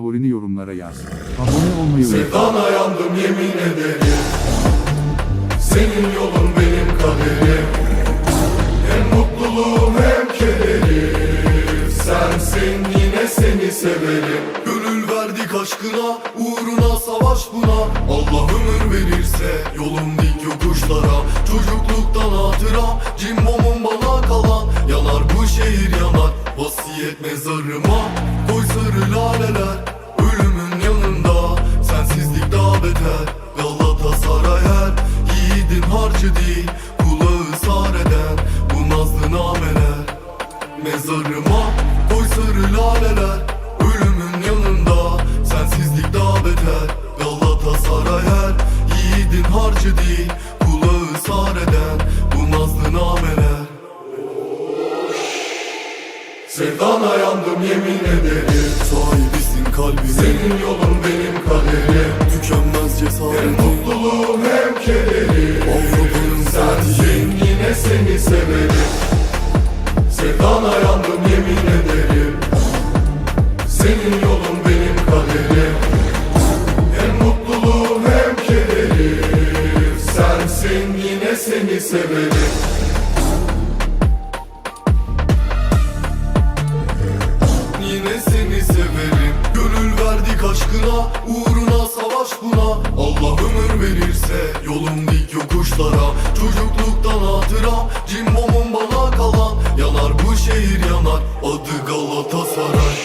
Favorini yorumlara yaz. Abone olmayı unutma. Sevdana yandım yemin ederim. Senin yolun benim kaderim. Hem mutluluğum hem kederim. Sensin yine seni severim. Gönül verdik aşkına Uğruna savaş buna. Allah ömür verirse Yolum dik yokuşlara. Çocukluktan hatıram Cimbomum bana kalan. Yanar bu şehir yanar Vasiyet mezarıma. Koy sarı laleler Beter Galatasaray her Yiğidin harcı değil Kulağı sar eden. Bu nazlı nameler Mezarıma koy sarı laleler. Ölümün yanında Sensizlik daha beter. Galatasaray her Yiğidin harcı değil Kulağı sar eden. Bu nazlı nameler. Sevdana yandım yemin ederim. Sahibisin kalbim. Senin yolun benim Sevdana yandım yemin ederim. Senin yolun benim kaderim. Hem mutluluğum hem kederim. Sensin yine seni severim. Yine seni severim. Gönül verdik aşkına Uğruna savaş buna. Allah ömür verirse Yolum dik yokuşlara. Çocukluktan hatıram Cimbomum bana şehir yanar. Adı Galatasaray